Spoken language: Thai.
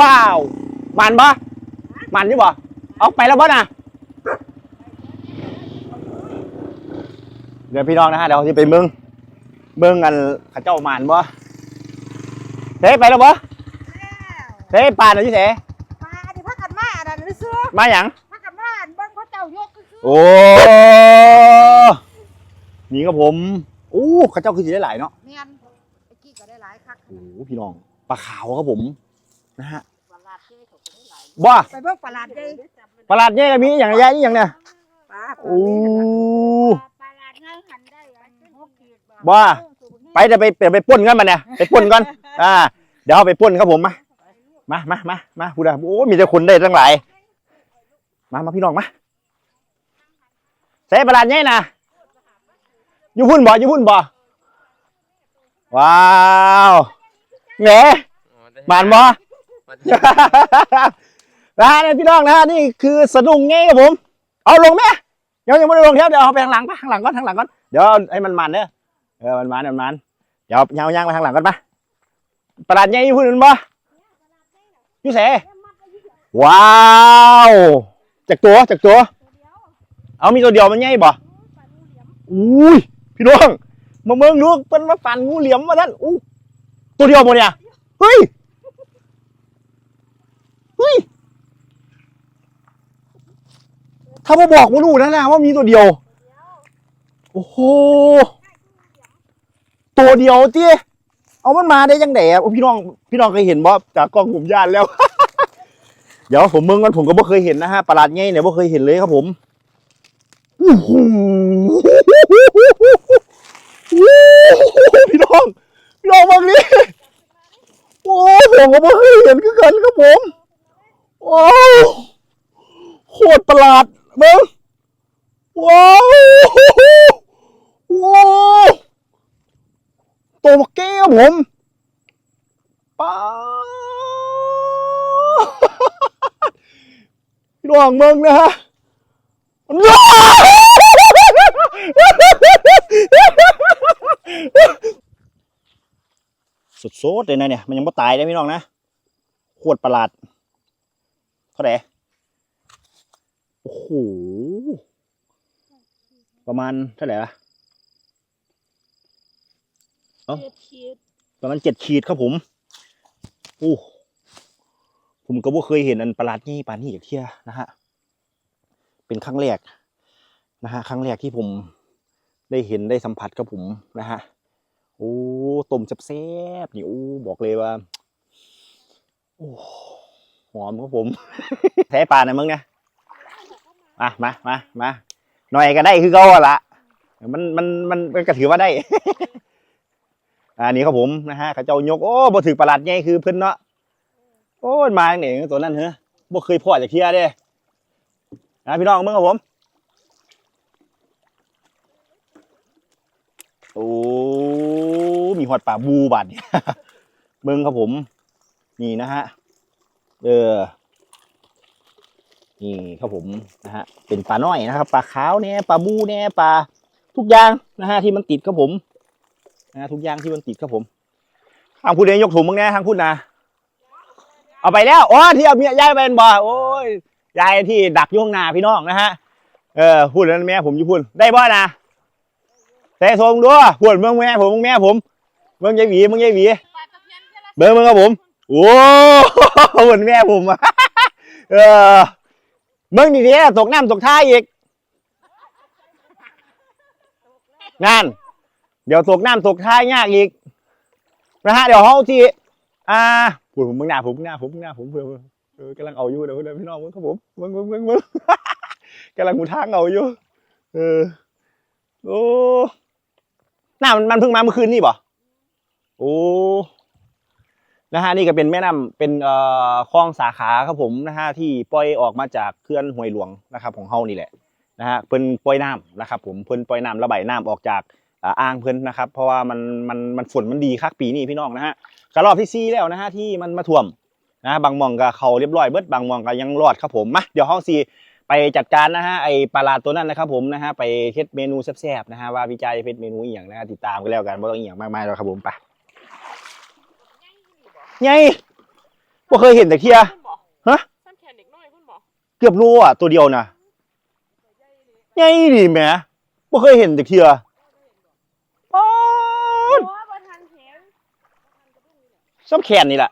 ว้าวมันปะมันอยู่บ่เอาไปแล้วบ่น่ะเดี๋ยวพี่น้องนะฮะเดี๋ยวจะไปเมืองเมืองกันเข้าเจ้ามันบ่เฮ้ยไปแล้วบ่เฮ้ยปลาหน่อยที่เสมาดิพักกันมาอันนั้นซื้อมาหยังพักกันมาอันเบิ่งพระเจ้ายกซื้อโอ้นี่ครับผมอู้เข้าเจ้าคือสิได้หลายเนาะเมียนไอ้กี้ก็ได้หลายคักโอ้พี่น้องปลาขาวครับผม นะฮะปลาลาดเจ้เขาก็ได้หลายว่าไปเบิ่งปลาลาดเจ้ปลาหลาดเนี่ยก็มีอย่างระยะนี่อย่างเนี่ยปลาโอ้ปลาลาดง่ายหันได้หกขีดว่าไปเดี๋ยวไปเดี๋ยวไปป่นกันมาเนี่ยไปป่นก่อนอ่า เดี๋ยวเอาไปป่นครับผมมามามามามาพูดอะโอ้มีแต่คนได้ทั้งหลาย มามาพี่น้องมาใส่ปลาหลาดเนี่ยนะอยู่พุ่นบ่อยู่พุ่นบ่ว้าวแหนหมานบ่ นะฮะเนี่ยพี่น้องนะฮะนี่คือสะดุ้งไงครับผม เอาลงไหมยังยังไม่ได้ลงเทียบเดี๋ยวเอาไปข้างหลังปะข้างหลังก่อนข้างหลังก่อนเดี๋ยวให้มันมันเนอะเออมันมันมันมันเดี๋ยวเอายางไปข้างหลังก่อนปะประหลาดใหญ่พูดมันบ่อยู่เสว้าวจากตัวจากตัว เอามีตัวเดียวมันใหญ่บ่อุ้ยพี่น้องมาเมืองดูเป็นมาปั่นงูเหลี่ยมมาท่านอู้ตัวเดียวหมดเนี่ยเฮ้ย เฮ้ยถ้ามาบอกว่ารู้นะนะว่ามีตัวเดียว โอ้โห ตัวเดียวเตี้เอามันมาได้ยังไงอะโอ้พี่น้องพี่น้องเคยเห็นบ่จากกล้องผมยานแล้ว เดี๋ยวผมเมืองกันผมก็ไม่เคยเห็นนะฮะประหลาดไงเนี่ยไม่เคยเห็นเลยครับผมโอ้พี่น้องพี่น้องมางนี่โอ้ผมก็ไม่เคยเห็นคือกันครับผม โอ้าวโคตรประหลาดเบิ้งว้าวว้าวตัวบักแก้วผมป้าดพี่น้องเบิ้งนะฮะว้าวสดๆเลยนะเนี่ย มันยังไม่ตายเลยพี่น้องนะโคตรประหลาด เท่าไหร่โอ้โหประมาณเท่าไหร่ละเอ้าเจ็ดขีดประมาณเจ็ดขีดครับผมโอ้ผมก็บ่เคยเห็นอันประหลาดนี่ปานนี้จากเที่ยนะฮะเป็นครั้งแรกนะฮะครั้งแรกที่ผมได้เห็นได้สัมผัสกับผมนะฮะโอ้ต้มแซ่บๆนี่โอ้บอกเลยว่าโอ้ห อมครับผมแท้ปลาหน่ยมึงนะมามามามาหน่อยก็ได้คือเขาอะละมันมันมันมันก็ถือว่าได้ อันนี้ครับผมนะฮะเขาเจ้ายกโอ้บ่ถือประหลัดไงคือเพิ่นเนาะโอ้มาอย่างนี้ตัวนั้นเหรอบ่เคยพอจากเที่ยเด้นะพี่น้องมึงครับผมโอ้มีหอดป่าบูบาดเนี่ยเบิ่งครับผม นี่นะฮะ เออนี่ครับผมนะฮะเป็นปลาน้อยนะครับปลาขาวเนี่ยปลาบูเนี่ยปลาทุกอย่างนะฮะที่มันติดครับผมนะฮะทุกอย่างที่มันติดครับผมทางพูดเองยกถุงมึงแน่ทางพูดนะเอาไปแล้วอ๋อที่เอาเมียย้ายไปเป็นบ่อโอ้ยยายที่ดักยุ่งนาพี่น้องนะฮะเออพูดแล้วแม่ผมอยู่พูดได้บ่นะแต่โทรมึงดูพูดเมืองแม่ผมเมึงแม่ผมเมืองยายหวีเมืองยายหวีเบอร์เมึงครับผม โอ้เหมือนแม่ผมอะเออมึงดีๆตกน้ำตกท่าอีกงาน เดี๋ยวตกน้ำตกท่ายากอีกนะฮะเดี๋ยวเขาที่อ่าพูดผมมึงหน้าผมหน้าผมหน้าผมเพื่อเออกำลังเอาอยู่เดี๋ยวเดี๋ยวพี่น้องมึงครับผมมึงมึงมึงมึงกำลังหูทางเอาอยู่เออโอ้หน้ามันมันเพิ่งมาเมื่อคืนนี่ป่ะโอ้ นะฮะนี่ก็เป็นแม่น้ำเป็นเอ่อคลองสาขาครับผมนะฮะที่ปล่อยออกมาจากเขื่อนห้วยหลวงนะครับของเฮานี่แหละนะฮะเพิ่นปล่อยน้ำนะครับผมเพิ่นปล่อยน้ำระบายน้ำออกจากอ่างเพิ่นนะครับ เพราะว่ามันมันมันฝนมันดีคักปีนี้พี่น้องนะฮะกระรอบที่ซีแล้วนะฮะที่มันมาท่วมนะบางหมองก็เขาเรียบร้อยเบิดบางหมองก็ยังรอดครับผมมาเดี๋ยวเฮาสิไปจัดการนะฮะไอปลาลาตัวนั้นนะครับผมนะฮะไปเฮ็ดเมนูแซ่บๆนะฮะว่าวิจัยเฮ็ดเมนูอีหยังนะฮะติดตามกันแล้วกันบ่ต้องอีหยังมากมายหรอกครับผมไป ไงบ่เคยเห็นแต่เทียพุ่นบ่ฮะซ้ำแขนเด็กน้อยพุ่นบ่เกือบโลอะตัวเดียวนะใหญ่ดีแหมบ่เคยเห็นแต่เทียป๊าดโอ้บ่ทันเห็น ซ้ำแขนนี่แหละ